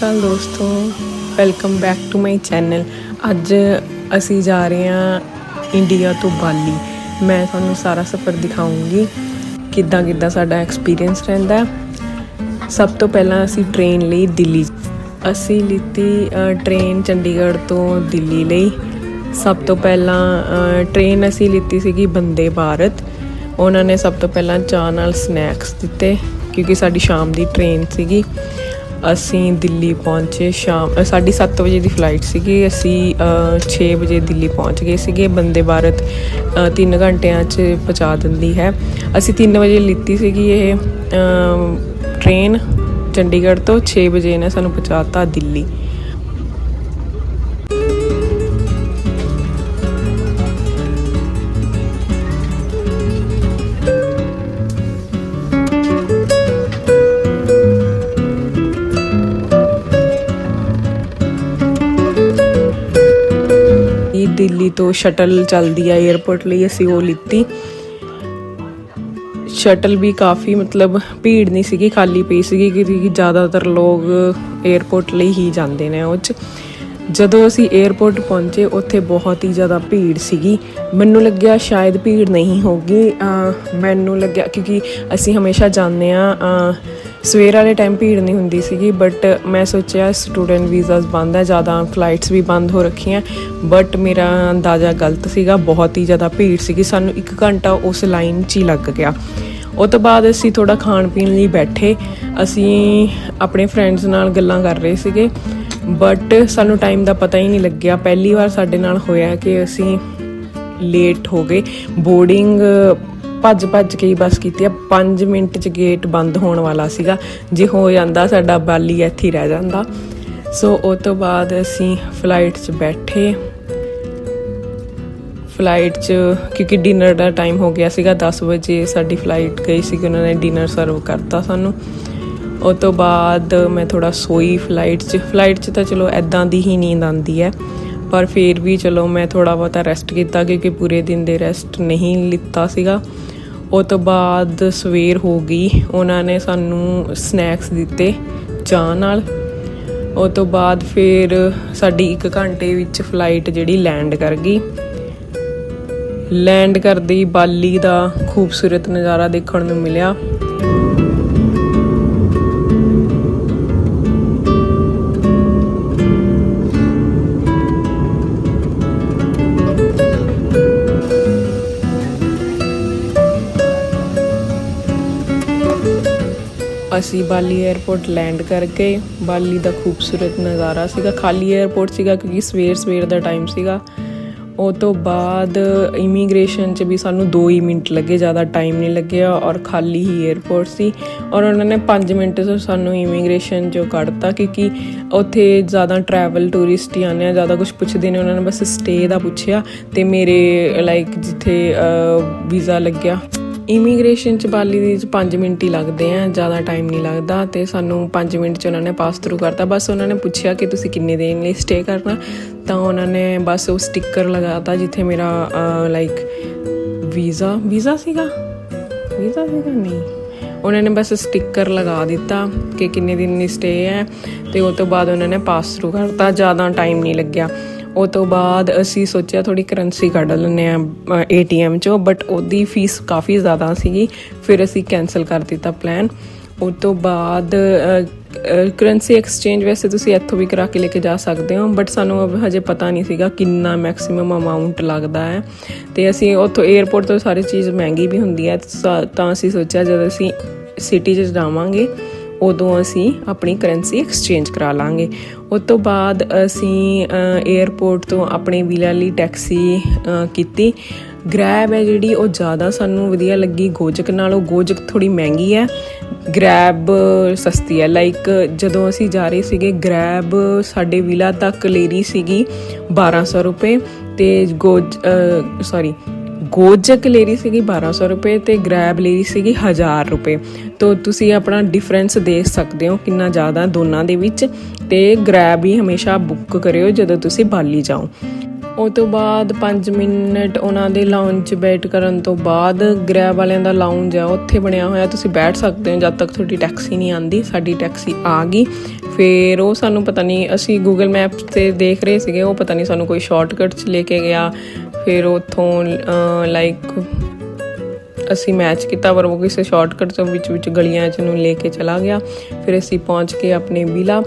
ਸਤਿ ਅਕਾਲ ਦੋਸਤੋ welcome back to my channel ਅੱਜ ਅਸੀਂ ਜਾ ਰਹੇ ਹਾਂ ਇੰਡੀਆ ਤੋਂ ਬਾਲੀ। ਮੈਂ ਤੁਹਾਨੂੰ ਸਾਰਾ ਸਫ਼ਰ ਦਿਖਾਉਂਗੀ ਕਿੱਦਾਂ ਕਿੱਦਾਂ ਸਾਡਾ ਐਕਸਪੀਰੀਅੰਸ ਰਹਿੰਦਾ ਸਭ ਤੋਂ ਪਹਿਲਾਂ ਅਸੀਂ ਟ੍ਰੇਨ ਲਈ ਦਿੱਲੀ। ਅਸੀਂ ਲਿੱਤੀ ਟ੍ਰੇਨ ਚੰਡੀਗੜ੍ਹ ਤੋਂ ਦਿੱਲੀ ਲਈ। ਸਭ ਤੋਂ ਪਹਿਲਾਂ ਟ੍ਰੇਨ ਅਸੀਂ ਲਿੱਤੀ ਸੀਗੀ ਬੰਦੇ ਭਾਰਤ। ਉਹਨਾਂ ਨੇ ਸਭ ਤੋਂ ਪਹਿਲਾਂ ਚਾਹ ਨਾਲ ਸਨੈਕਸ ਦਿੱਤੇ, ਕਿਉਂਕਿ ਸਾਡੀ ਸ਼ਾਮ ਦੀ ਟ੍ਰੇਨ ਸੀਗੀ। ਅਸੀਂ ਦਿੱਲੀ ਪਹੁੰਚੇ ਸ਼ਾਮ ਅ, ਸਾਡੀ 7 ਵਜੇ ਦੀ ਫਲਾਈਟ ਸੀਗੀ। ਅਸੀਂ 6 ਵਜੇ ਦਿੱਲੀ ਪਹੁੰਚ ਗਏ ਸੀਗੇ। ਬੰਦੇ ਭਾਰਤ 3 ਘੰਟਿਆਂ 'ਚ ਪਹੁੰਚਾ ਦਿੰਦੀ ਹੈ। ਅਸੀਂ 3 ਵਜੇ ਲਿੱਤੀ ਸੀਗੀ ਇਹ ਅ, ਟ੍ਰੇਨ ਚੰਡੀਗੜ੍ਹ ਤੋਂ। 6 ਵਜੇ ਨੇ ਸਾਨੂੰ ਪਹੁੰਚਾਤਾ ਦਿੱਲੀ। ਦਿੱਲੀ ਤੋਂ ਸ਼ਟਲ ਚੱਲਦੀ ਆ 에어ਪੋਰਟ ਲਈ ਅਸੀਂ ਉਹ ਲਿੱਤੀ। ਸ਼ਟਲ ਵੀ ਕਾਫੀ ਮਤਲਬ ਭੀੜ ਨਹੀਂ ਸੀਗੀ, ਖਾਲੀ ਪਈ ਸੀਗੀ ਕਿਉਂਕਿ ਜ਼ਿਆਦਾਤਰ ਲੋਕ 에어ਪੋਰਟ ਲਈ ਹੀ ਜਾਂਦੇ ਨੇ ਉਹ ਚ। ਜਦੋਂ ਅਸੀਂ 에어ਪੋਰਟ ਪਹੁੰਚੇ, ਉੱਥੇ ਬਹੁਤ ਹੀ ਜ਼ਿਆਦਾ ਭੀੜ ਸੀਗੀ। ਮੈਨੂੰ ਲੱਗਿਆ ਸ਼ਾਇਦ ਭੀੜ ਨਹੀਂ ਹੋਗੀ ਮੈਨੂੰ ਲੱਗਿਆ ਕਿਉਂਕਿ ਅਸੀਂ ਹਮੇਸ਼ਾ ਜਾਂਦੇ ਆ ਸਵੇਰ ਵਾਲੇ ਟਾਈਮ ਭੀੜ ਨਹੀਂ ਹੁੰਦੀ ਸੀਗੀ ਬਟ ਮੈਂ ਸੋਚਿਆ ਸਟੂਡੈਂਟ ਵੀਜ਼ਾਸ ਬੰਦ ਹੈ ਜ਼ਿਆਦਾ ਫਲਾਈਟਸ ਵੀ ਬੰਦ ਹੋ ਰੱਖੀਆਂ। ਬਟ ਮੇਰਾ ਅੰਦਾਜ਼ਾ ਗਲਤ ਸੀਗਾ, ਬਹੁਤ ਹੀ ਜ਼ਿਆਦਾ ਭੀੜ ਸੀਗੀ। ਸਾਨੂੰ 1 ਘੰਟਾ ਉਸ ਲਾਈਨ 'ਚ ਹੀ ਲੱਗ ਗਿਆ। ਉਹ ਤੋਂ ਬਾਅਦ ਅਸੀਂ ਥੋੜਾ ਖਾਣ ਪੀਣ ਲਈ ਬੈਠੇ। ਅਸੀਂ ਆਪਣੇ ਫਰੈਂਡਸ ਨਾਲ ਗੱਲਾਂ ਕਰ ਰਹੇ ਸੀਗੇ। ਬਟ ਸਾਨੂੰ ਟਾਈਮ ਦਾ ਪਤਾ ਹੀ ਨਹੀਂ ਲੱਗਿਆ। ਪਹਿਲੀ ਵਾਰ ਸਾਡੇ ਨਾਲ ਹੋਇਆ ਕਿ ਅਸੀਂ ਲੇਟ ਹੋ ਗਏ। ਬੋਰਡਿੰਗ ਭੱਜ ਭੱਜ ਕੇ ਹੀ ਬਸ ਕੀਤੀ ਆ। 5 ਮਿੰਟ ਚ ਗੇਟ ਬੰਦ ਹੋਣ ਵਾਲਾ ਸੀਗਾ। ਜੇ ਹੋ ਜਾਂਦਾ ਸਾਡਾ ਬਾਲੀ ਇੱਥੇ ਹੀ ਰਹਿ ਜਾਂਦਾ। ਸੋ ਉਹ ਤੋਂ ਬਾਅਦ ਅਸੀਂ ਫਲਾਈਟ 'ਚ ਬੈਠੇ। ਫਲਾਈਟ 'ਚ ਕਿਉਂਕਿ ਡਿਨਰ ਦਾ ਟਾਈਮ ਹੋ ਗਿਆ ਸੀਗਾ 10 ਵਜੇ ਸਾਡੀ ਫਲਾਈਟ ਗਈ ਸੀ ਉਹਨਾਂ ਨੇ ਡਿਨਰ ਸਰਵ ਕਰਤਾ ਸਾਨੂੰ। ਉਹ ਤੋਂ ਬਾਅਦ ਮੈਂ ਥੋੜਾ ਸੋਈ ਫਲਾਈਟ 'ਚ। ਫਲਾਈਟ 'ਚ ਤਾਂ ਚਲੋ ਐਦਾਂ ਦੀ ਹੀ ਨੀਂਦ ਆਉਂਦੀ ਹੈ। ਪਰ ਫਿਰ ਵੀ ਚਲੋ ਮੈਂ ਥੋੜਾ ਬਹੁਤਾ ਰੈਸਟ ਕੀਤਾ ਕਿਉਂਕਿ ਪੂਰੇ ਦਿਨ ਦੇ ਰੈਸਟ ਨਹੀਂ ਲਿੱਤਾ ਸੀਗਾ। ਉਹ ਤੋਂ ਬਾਅਦ ਸਵੇਰ ਹੋ ਗਈ। ਉਹਨਾਂ ਨੇ ਸਾਨੂੰ ਸਨੈਕਸ ਦਿੱਤੇ ਚਾਹ ਨਾਲ। ਉਹ ਤੋਂ ਬਾਅਦ ਫਿਰ ਸਾਡੀ 1 ਘੰਟੇ ਵਿੱਚ ਫਲਾਈਟ ਜਿਹੜੀ ਲੈਂਡ ਕਰ ਗਈ। ਲੈਂਡ ਕਰਦੀ ਬਾਲੀ ਦਾ ਖੂਬਸੂਰਤ ਨਜ਼ਾਰਾ ਦੇਖਣ ਨੂੰ ਮਿਲਿਆ। ਅਸੀਂ ਬਾਲੀ 에ਅਰਪੋਰਟ ਲੈਂਡ ਕਰਕੇ ਬਾਲੀ ਦਾ ਖੂਬਸੂਰਤ ਨਜ਼ਾਰਾ ਸੀਗਾ। ਖਾਲੀ 에ਅਰਪੋਰਟ ਸੀਗਾ ਕਿਉਂਕਿ ਸਵੇਰ ਸਵੇਰ ਦਾ ਟਾਈਮ ਸੀਗਾ। ਉਹ ਤੋਂ ਬਾਅਦ ਇਮੀਗ੍ਰੇਸ਼ਨ 'ਚ ਵੀ ਸਾਨੂੰ 2 ਹੀ ਮਿੰਟ ਲੱਗੇ, ਜ਼ਿਆਦਾ ਟਾਈਮ ਨਹੀਂ ਲੱਗਿਆ ਔਰ ਖਾਲੀ ਹੀ 에ਅਰਪੋਰਟ ਸੀ। ਔਰ ਉਹਨਾਂ ਨੇ 5 ਮਿੰਟ 'ਚ ਸਾਨੂੰ ਇਮੀਗ੍ਰੇਸ਼ਨ 'ਚੋਂ ਕੱਢਤਾ ਕਿਉਂਕਿ ਉੱਥੇ ਜ਼ਿਆਦਾ ਟਰੈਵਲ ਟੂਰਿਸਟ ਹੀ ਆਨੇ ਆ, ਜ਼ਿਆਦਾ ਕੁਝ ਪੁੱਛਦੇ ਨੇ। ਉਹਨਾਂ ਨੇ ਬਸ ਸਟੇ ਦਾ ਪੁੱਛਿਆ ਤੇ ਮੇਰੇ ਲਾਈਕ ਜਿੱਥੇ ਵੀਜ਼ਾ ਲੱਗਿਆ। ਇਮੀਗ੍ਰੇਸ਼ਨ ਚ ਬਾਲੀ ਦੇ ਵਿੱਚ 5 ਮਿੰਟ ਹੀ ਲੱਗਦੇ ਆ, ਜ਼ਿਆਦਾ ਟਾਈਮ ਨਹੀਂ ਲੱਗਦਾ ਤੇ ਸਾਨੂੰ 5 ਮਿੰਟ ਚ ਉਹਨਾਂ ਨੇ ਪਾਸ ਥਰੂ ਕਰਤਾ। ਬਸ ਉਹਨਾਂ ਨੇ ਪੁੱਛਿਆ ਕਿ ਤੁਸੀਂ ਕਿੰਨੇ ਦਿਨ ਲਈ ਸਟੇ ਕਰਨਾ, ਤਾਂ ਉਹਨਾਂ ਨੇ ਬਸ ਉਹ ਸਟicker ਲਗਾਤਾ ਜਿੱਥੇ ਮੇਰਾ ਲਾਈਕ ਵੀਜ਼ਾ ਵੀਜ਼ਾ ਸੀਗਾ? ਵੀਜ਼ਾ ਸੀਗਾ? ਨਹੀਂ। ਉਹਨਾਂ ਨੇ ਬਸ ਸਟicker ਲਗਾ ਦਿੱਤਾ ਕਿ ਕਿੰਨੇ ਦਿਨ ਲਈ ਸਟੇ ਹੈ ਤੇ ਉਹ ਤੋਂ ਬਾਅਦ ਉਹਨਾਂ ਨੇ ਪਾਸ ਥਰੂ ਕਰਤਾ, ਜ਼ਿਆਦਾ ਟਾਈਮ ਨਹੀਂ ਲੱਗਿਆ। ਉਹ ਤੋਂ ਬਾਅਦ ਅਸੀਂ ਸੋਚਿਆ ਥੋੜੀ ਕਰੰਸੀ ਕੱਢ ਲੈਂਦੇ ਆ ਏਟੀਐਮ ਚੋਂ ਬਟ ਉਹਦੀ ਫੀਸ ਕਾਫੀ ਜ਼ਿਆਦਾ ਸੀਗੀ। ਫਿਰ ਅਸੀਂ ਕੈਨਸਲ ਕਰ ਦਿੱਤਾ ਪਲਾਨ ਉਹ ਤੋਂ ਬਾਅਦ ਕਰੰਸੀ ਐਕਸਚੇਂਜ ਵੈਸੇ ਤੁਸੀਂ ਇੱਥੋਂ ਵੀ ਕਰਾ ਕੇ ਲੈ ਕੇ ਜਾ ਸਕਦੇ ਹੋ ਬਟ ਸਾਨੂੰ ਹਜੇ ਪਤਾ ਨਹੀਂ ਸੀਗਾ ਕਿੰਨਾ ਮੈਕਸਿਮਮ ਅਮਾਉਂਟ ਲੱਗਦਾ ਹੈ। ਤੇ ਅਸੀਂ ਉੱਥੋਂ 에ਅਰਪੋਰਟ ਤੋਂ ਸਾਰੀ ਚੀਜ਼ ਮਹਿੰਗੀ ਵੀ ਹੁੰਦੀ ਹੈ ਸਾ- ਤਾਂ ਅਸੀਂ ਸੋਚਿਆ ਜਦ ਅਸੀਂ ਸਿਟੀ 'ਚ ਜਾਵਾਂਗੇ ਉਦੋਂ ਅਸੀਂ ਆਪਣੀ ਕਰੰਸੀ ਐਕਸਚੇਂਜ ਕਰਾ ਲਾਂਗੇ। ਉਸ ਤੋਂ ਬਾਅਦ ਅਸੀਂ 에ਅਰਪੋਰਟ ਤੋਂ ਆਪਣੇ ਵਿਲਾ ਲਈ ਟੈਕਸੀ ਕੀਤੀ। ਗ੍ਰੈਬ ਹੈ ਜਿਹੜੀ, ਉਹ ਜ਼ਿਆਦਾ ਸਾਨੂੰ ਵਧੀਆ ਲੱਗੀ। ਗੋਜਕ ਨਾਲੋਂ ਗੋਜਕ ਥੋੜੀ ਮਹਿੰਗੀ ਹੈ। ਗ੍ਰੈਬ ਸਸਤੀ ਹੈ। ਲਾਈਕ ਜਦੋਂ ਅਸੀਂ ਜਾ ਰਹੇ ਸੀਗੇ ਗ੍ਰੈਬ ਸਾਡੇ ਵਿਲਾ ਤੱਕ ਲੈ ਰਹੀ ਸੀਗੀ 1200 ਰੁਪਏ ਤੇ ਗੋਜ ਸੌਰੀ ਗੋਜਕ ਲੈ ਰਹੀ ਸੀਗੀ 1200 ਰੁਪਏ ਤੇ ਗ੍ਰੈਬ ਲੈ ਰਹੀ ਸੀਗੀ 1000 ਰੁਪਏ। ਤੋਂ ਤੁਸੀਂ ਆਪਣਾ ਡਿਫਰੈਂਸ ਦੇਖ ਸਕਦੇ ਹੋ ਕਿੰਨਾ ਜ਼ਿਆਦਾ ਦੋਨਾਂ ਦੇ ਵਿੱਚ ਤੇ ਗ੍ਰੈਬ ਹੀ ਹਮੇਸ਼ਾ ਬੁੱਕ ਕਰਿਓ ਜਦੋਂ ਤੁਸੀਂ ਬਾਲੀ ਜਾਓ। ਉਹ ਤੋਂ ਬਾਅਦ 5 ਮਿੰਟ ਉਹਨਾਂ ਦੇ ਲਾਉਂਜ ਵੇਟ ਕਰਨ ਤੋਂ ਬਾਅਦ ਗ੍ਰੈਬ ਵਾਲਿਆਂ ਦਾ ਲਾਉਂਜ ਹੈ, ਉੱਥੇ ਬਣਿਆ ਹੋਇਆ, ਤੁਸੀਂ ਬੈਠ ਸਕਦੇ ਹੋ ਜਦ ਤੱਕ ਤੁਹਾਡੀ ਟੈਕਸੀ ਨਹੀਂ ਆਂਦੀ ਸਾਡੀ ਟੈਕਸੀ ਆ ਗਈ। ਫਿਰ ਉਹ ਸਾਨੂੰ ਪਤਾ ਨਹੀਂ, ਅਸੀਂ ਗੂਗਲ ਮੈਪਸ ਤੇ ਦੇਖ ਰਹੇ ਸੀਗੇ, ਉਹ ਪਤਾ ਨਹੀਂ ਸਾਨੂੰ ਕੋਈ ਸ਼ਾਰਟਕਟ 'ਚ ਲੈ ਕੇ ਗਿਆ। ਫਿਰ ਉੱਥੋਂ ਲਾਈਕ ਅਸੀਂ ਮੈਚ ਕੀਤਾ, ਪਰ ਉਹ ਕਿਸੇ ਸ਼ਾਰਟਕਟ ਤੋਂ ਵਿੱਚ ਵਿੱਚ ਗਲੀਆਂ 'ਚ ਨੂੰ ਲੈ ਕੇ ਚਲਾ ਗਿਆ। ਫਿਰ ਅਸੀਂ ਪਹੁੰਚ ਕੇ ਆਪਣੇ ਵਿਲਾ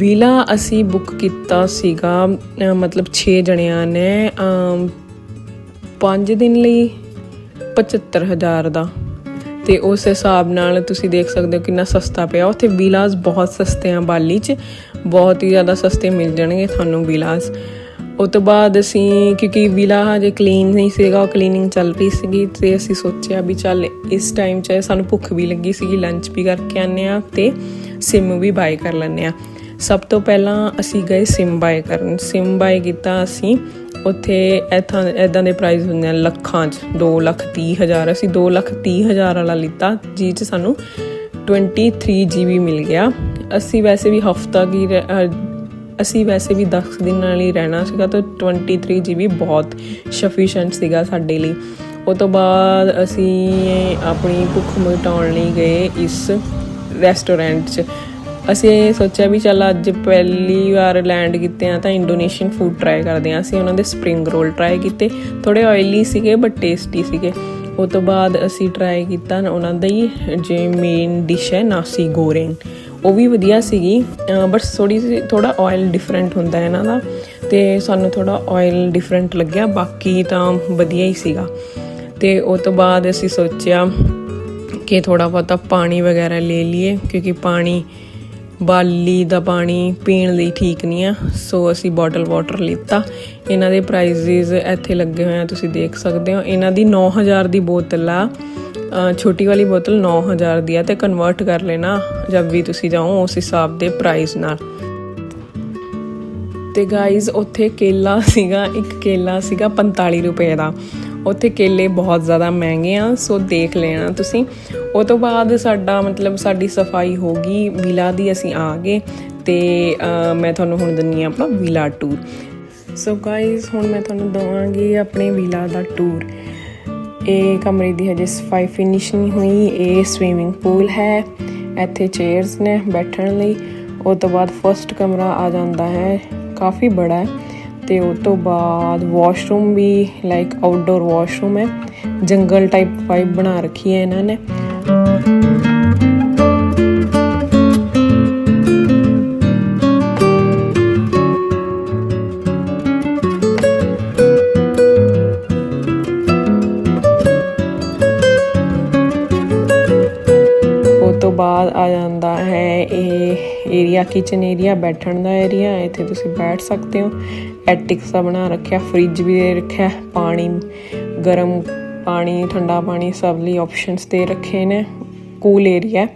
ਵਿਲਾ ਅਸੀਂ ਬੁੱਕ ਕੀਤਾ ਸੀਗਾ ਮਤਲਬ 6 ਜਣਿਆਂ ਨੇ 5 ਦਿਨ ਲਈ 75000 ਦਾ। ਤੇ ਉਸ ਹਿਸਾਬ ਨਾਲ ਤੁਸੀਂ ਦੇਖ ਸਕਦੇ ਹੋ ਕਿੰਨਾ ਸਸਤਾ ਪਿਆ। ਉੱਥੇ ਵਿਲਾਸ ਬਹੁਤ ਸਸਤੇ ਆ ਬਾਲੀ 'ਚ। ਬਹੁਤ ਹੀ ਜ਼ਿਆਦਾ ਸਸਤੇ ਮਿਲ ਜਾਣਗੇ ਤੁਹਾਨੂੰ ਵਿਲਾਸ ਉਹ ਤੋਂ ਬਾਅਦ ਅਸੀਂ, ਕਿਉਂਕਿ ਵਿਲਾ ਹਜੇ ਕਲੀਨ ਨਹੀਂ ਸੀਗਾ, ਉਹ ਕਲੀਨਿੰਗ ਚੱਲ ਰਹੀ ਸੀਗੀ ਤੇ ਅਸੀਂ ਸੋਚਿਆ ਵੀ ਚੱਲ ਇਸ ਟਾਈਮ 'ਚ ਸਾਨੂੰ ਭੁੱਖ ਵੀ ਲੱਗੀ ਸੀਗੀ ਲੰਚ ਵੀ ਕਰਕੇ ਆਨੇ ਆ ਤੇ ਸਿਮ ਵੀ ਬਾਈ ਕਰ ਲੈਂਦੇ ਆ ਸਭ ਤੋਂ ਪਹਿਲਾਂ ਅਸੀਂ ਗਏ ਸਿਮ ਬਾਈ ਕਰਨ। ਸਿਮ ਬਾਈ ਕੀਤਾ ਅਸੀਂ ਉੱਥੇ ਇਥਾਂ ਇਦਾਂ ਦੇ ਪ੍ਰਾਈਸ ਹੁੰਦੇ ਆ ਲੱਖਾਂ 'ਚ 2 ਲੱਖ 30 ਹਜ਼ਾਰ। ਅਸੀਂ 2 ਲੱਖ 30 ਹਜ਼ਾਰ ਵਾਲਾ ਲਿੱਤਾ ਜਿਹ 'ਚ ਸਾਨੂੰ 23 GB ਮਿਲ ਗਿਆ। ਅਸੀਂ ਵੈਸੇ ਵੀ ਹਫਤਾ ਕੀ ਰਹਿ- ਅਸੀਂ ਵੈਸੇ ਵੀ 10 ਦਿਨਾਂ ਲਈ ਰਹਿਣਾ ਸੀਗਾ, ਤਾਂ 23 GB ਬਹੁਤ ਸਫੀਸ਼ੀਐਂਟ ਸੀਗਾ ਸਾਡੇ ਲਈ। ਉਹ ਤੋਂ ਬਾਅਦ ਅਸੀਂ ਆਪਣੀ ਭੁੱਖ ਮਿਟਾਉਣ ਲਈ ਗਏ ਇਸ ਰੈਸਟੋਰੈਂਟ 'ਚ। ਅਸੀਂ ਸੋਚਿਆ ਵੀ ਚੱਲ ਅੱਜ ਪਹਿਲੀ ਵਾਰ ਲੈਂਡ ਕੀਤੇ ਆ ਤਾਂ ਇੰਡੋਨੇਸ਼ੀਅਨ ਫੂਡ ਟਰਾਈ ਕਰਦੇ ਆ ਅਸੀਂ ਉਹਨਾਂ ਦੇ ਸਪਰਿੰਗ ਰੋਲ ਟਰਾਈ ਕੀਤੇ। ਥੋੜੇ ਆਇਲੀ ਸੀਗੇ ਬਟ ਟੇਸਟੀ ਸੀਗੇ। ਉਹ ਤੋਂ ਬਾਅਦ ਅਸੀਂ ਟਰਾਈ ਕੀਤਾ ਉਹਨਾਂ ਦਾ ਹੀ, ਜੇ ਮੇਨ ਡਿਸ਼ ਹੈ ਨਾਸੀ ਗੋਰੇਨ ਉਹ ਵੀ ਵਧੀਆ ਸੀਗੀ। ਬਟ ਥੋੜੀ ਜਿਹੀ ਥੋੜਾ ਆਇਲ ਡਿਫਰੈਂਟ ਹੁੰਦਾ ਹੈ ਇਹਨਾਂ ਦਾ। ਤੇ ਸਾਨੂੰ ਥੋੜਾ ਆਇਲ ਡਿਫਰੈਂਟ ਲੱਗਿਆ। ਬਾਕੀ ਤਾਂ ਵਧੀਆ ਹੀ ਸੀਗਾ। ਤੇ ਉਹ ਤੋਂ ਬਾਅਦ ਅਸੀਂ ਸੋਚਿਆ ਕਿ ਥੋੜਾ ਬਹੁਤਾ ਪਾਣੀ ਵਗੈਰਾ ਲੈ ਲਈਏ। ਕਿਉਂਕਿ ਪਾਣੀ ਬਾਲੀ ਦਾ ਪਾਣੀ ਪੀਣ ਲਈ ਠੀਕ ਨਹੀਂ ਆ। ਸੋ ਅਸੀਂ ਬੋਟਲ ਵਾਟਰ ਲਿੱਤਾ। ਇਹਨਾਂ ਦੇ ਪ੍ਰਾਈਸਿਸ ਇੱਥੇ ਲੱਗੇ ਹੋਏ ਆ, ਤੁਸੀਂ ਦੇਖ ਸਕਦੇ ਹੋ। ਇਹਨਾਂ ਦੀ 9000 ਦੀ ਬੋਤਲ ਆ। ਛੋਟੀ ਵਾਲੀ ਬੋਤਲ 9000 ਦੀ ਆ ਤੇ ਕਨਵਰਟ ਕਰ ਲੈਣਾ, ਜਦ ਵੀ ਤੁਸੀਂ ਜਾਓ ਉਸ ਹਿਸਾਬ ਦੇ ਪ੍ਰਾਈਸ ਨਾਲ। ਤੇ ਗਾਈਜ਼ ਉੱਥੇ ਕੇਲਾ ਸੀਗਾ, ਇੱਕ ਕੇਲਾ ਸੀਗਾ 45 ਰੁਪਏ ਦਾ। ਉੱਥੇ ਕੇਲੇ ਬਹੁਤ ਜ਼ਿਆਦਾ ਮਹਿੰਗੇ ਆ, ਸੋ ਦੇਖ ਲੈਣਾ ਤੁਸੀਂ। ਉਹ ਤੋਂ ਬਾਅਦ ਸਾਡਾ ਮਤਲਬ ਸਾਡੀ ਸਫ਼ਾਈ ਹੋ ਗਈ, ਵਿਲਾ ਦੀ ਅਸੀਂ ਆ ਗਏ ਤੇ ਮੈਂ ਤੁਹਾਨੂੰ ਹੁਣ ਦਿੰਨੀ ਆ ਆਪਣਾ ਵਿਲਾ ਟੂਰ ਸੋ ਗਾਈਜ਼ ਹੁਣ ਮੈਂ ਤੁਹਾਨੂੰ ਦਵਾਂਗੀ ਆਪਣੇ ਵਿਲਾ ਦਾ ਟੂਰ ਇਹ ਕਮਰੇ ਦੀ ਹਜੇ ਸਫ਼ਾਈ ਫਿਨਿਸ਼ ਨਹੀਂ ਹੋਈ, ਇਹ ਸਵੀਮਿੰਗ ਪੂਲ ਹੈ। ਇੱਥੇ ਚੇਅਰਸ ਨੇ ਬੈਠਣ ਲਈ। ਉਹ ਤੋਂ ਬਾਅਦ ਫਰਸਟ ਕਮਰਾ ਆ ਜਾਂਦਾ ਹੈ। ਕਾਫੀ ਬੜਾ ਹੈ। ਤੇ ਉਹ ਤੋਂ ਬਾਅਦ ਵਾਸ਼ਰੂਮ ਵੀ ਲਾਈਕ ਆਊਟਡੋਰ ਵਾਸ਼ਰੂਮ ਹੈ। ਜੰਗਲ ਟਾਈਪ ਵਾਈਬ ਬਣਾ ਰੱਖੀ ਹੈ ਇਹਨਾਂ ਨੇ। ਏਰੀਆ ਕਿਚਨ ਏਰੀਆ, ਬੈਠਣ ਦਾ ਏਰੀਆ, ਇੱਥੇ ਤੁਸੀਂ ਬੈਠ ਸਕਦੇ ਹੋ। ਐਟਿਕਸ ਦਾ ਬਣਾ ਰੱਖਿਆ ਫ੍ਰਿਜ ਵੀ ਦੇ ਰੱਖਿਆ, ਪਾਣੀ, ਗਰਮ ਪਾਣੀ, ਠੰਡਾ ਪਾਣੀ ਸਭ ਲਈ ਆਪਸ਼ਨਸ ਦੇ ਰੱਖੇ ਨੇ ਕੂਲ ਏਰੀਆ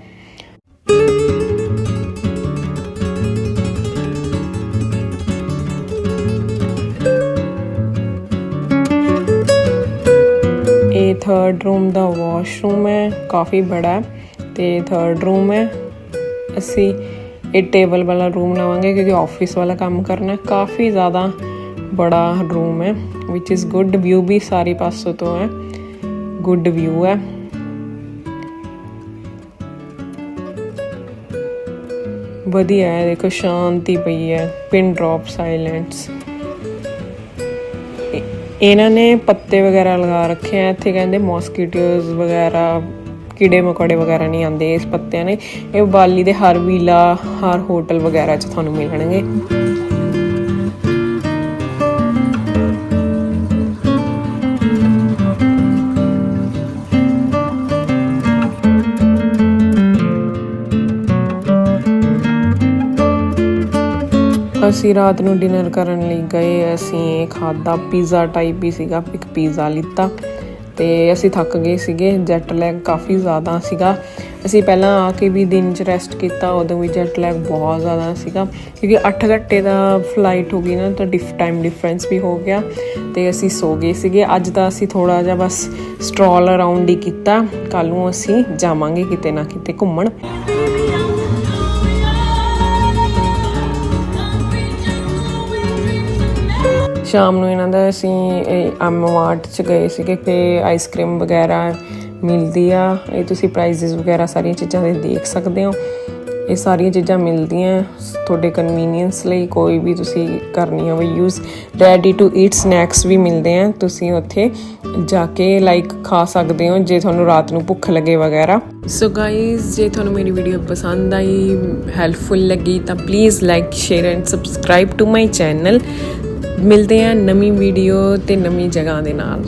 ਇਹ ਥਰਡ ਰੂਮ ਦਾ ਵਾਸ਼ਰੂਮ ਹੈ, ਕਾਫੀ ਬੜਾ ਹੈ ਤੇ ਥਰਡ ਰੂਮ ਹੈ। ਅਸੀਂ ਇਹ ਟੇਬਲ ਵਾਲਾ ਰੂਮ ਲਵਾਂਗੇ ਕਿਉਂਕਿ ਆਫਿਸ ਵਾਲਾ ਕੰਮ ਕਰਨਾ ਕਾਫੀ ਜ਼ਿਆਦਾ ਬੜਾ ਰੂਮ ਹੈ ਵਿਚ ਇਜ਼ ਗੁੱਡ ਵਿਊ ਵੀ ਸਾਰੇ ਪਾਸੋਂ ਤੋਂ ਹੈ। ਗੁੱਡ ਵਿਊ ਹੈ। ਵਧੀਆ ਹੈ, ਦੇਖੋ ਸ਼ਾਂਤੀ ਪਈ ਹੈ ਪਿਨ ਡ੍ਰੌਪ ਸਾਇਲੈਂਸ ਇਹਨਾਂ ਨੇ ਪੱਤੇ ਵਗੈਰਾ ਲਗਾ ਰੱਖੇ ਆ, ਇੱਥੇ ਕਹਿੰਦੇ ਮੌਸਕੀਟੋਜ਼ ਵਗੈਰਾ ਕੀੜੇ ਮਕੌੜੇ ਵਗੈਰਾ ਨਹੀਂ ਆਉਂਦੇ, ਇਸ ਪੱਤਿਆਂ ਨੇ। ਇਹ ਬਾਲੀ ਦੇ ਹਰ ਵੀਲਾ, ਹਰ ਹੋਟਲ ਵਗੈਰਾ 'ਚ ਤੁਹਾਨੂੰ ਮਿਲਣਗੇ। ਅਸੀਂ ਰਾਤ ਨੂੰ ਡਿਨਰ ਕਰਨ ਲਈ ਗਏ, ਅਸੀਂ ਖਾਦਾ ਪੀਜ਼ਾ ਟਾਈਪ ਹੀ ਸੀਗਾ, ਇੱਕ ਪੀਜ਼ਾ ਲਿੱਤਾ। ਤੇ ਅਸੀਂ ਥੱਕ ਗਏ ਸੀਗੇ ਜੈਟ ਲੈਗ ਕਾਫੀ ਜ਼ਿਆਦਾ ਸੀਗਾ। ਅਸੀਂ ਪਹਿਲਾਂ ਆ ਕੇ ਵੀ ਦਿਨ 'ਚ ਰੈਸਟ ਕੀਤਾ, ਉਦੋਂ ਵੀ ਜੈਟ ਲੈਗ ਬਹੁਤ ਜ਼ਿਆਦਾ ਸੀਗਾ। ਕਿਉਂਕਿ 8 ਘੰਟੇ ਦਾ ਫਲਾਈਟ ਹੋ ਗਈ ਨਾ, ਤਾਂ ਡਿਫ ਟਾਈਮ ਡਿਫਰੈਂਸ ਵੀ ਹੋ ਗਿਆ ਤੇ ਅਸੀਂ ਸੋ ਗਏ ਸੀਗੇ। ਅੱਜ ਤਾਂ ਅਸੀਂ ਥੋੜਾ ਜਿਹਾ ਬਸ ਸਟ੍ਰੋਲ ਅਰਾਊਂਡ ਹੀ ਕੀਤਾ। ਕੱਲ ਨੂੰ ਅਸੀਂ ਜਾਵਾਂਗੇ ਕਿਤੇ ਨਾ ਕਿਤੇ ਘੁੰਮਣ। ਸ਼ਾਮ ਨੂੰ ਇਹਨਾਂ ਦਾ ਅਸੀਂ ਐਮ ਚ ਗਏ ਸੀਗੇ ਕਿ ਆਈਸਕ੍ਰੀਮ ਵਗੈਰਾ ਮਿਲਦੀ ਆ। ਇਹ ਤੁਸੀਂ ਪ੍ਰਾਈਸਿਸ ਵਗੈਰਾ ਸਾਰੀਆਂ ਚੀਜ਼ਾਂ ਦੇ ਦੇਖ ਸਕਦੇ ਹੋ। ਇਹ ਸਾਰੀਆਂ ਚੀਜ਼ਾਂ ਮਿਲਦੀਆਂ ਤੁਹਾਡੇ ਕਨਵੀਨੀਅੰਸ ਲਈ, ਕੋਈ ਵੀ ਤੁਸੀਂ ਕਰਨੀ ਹੋਵੇ use ready to eat snacks ਵੀ ਮਿਲਦੇ ਆ। ਤੁਸੀਂ ਉੱਥੇ ਜਾ ਕੇ ਲਾਈਕ ਖਾ ਸਕਦੇ ਹੋ, ਜੇ ਤੁਹਾਨੂੰ ਰਾਤ ਨੂੰ ਭੁੱਖ ਲੱਗੇ ਵਗੈਰਾ। ਸੋ ਗਾਇਜ਼ ਜੇ ਤੁਹਾਨੂੰ ਮੇਰੀ ਵੀਡੀਓ ਪਸੰਦ ਆਈ ਹੈਲਪਫੁਲ ਲੱਗੀ, ਤਾਂ please like share and subscribe to my channel ਮਿਲਦੇ ਆ ਨਵੀਂ ਵੀਡੀਓ ਤੇ ਨਵੀਂ ਜਗ੍ਹਾ ਦੇ ਨਾਲ।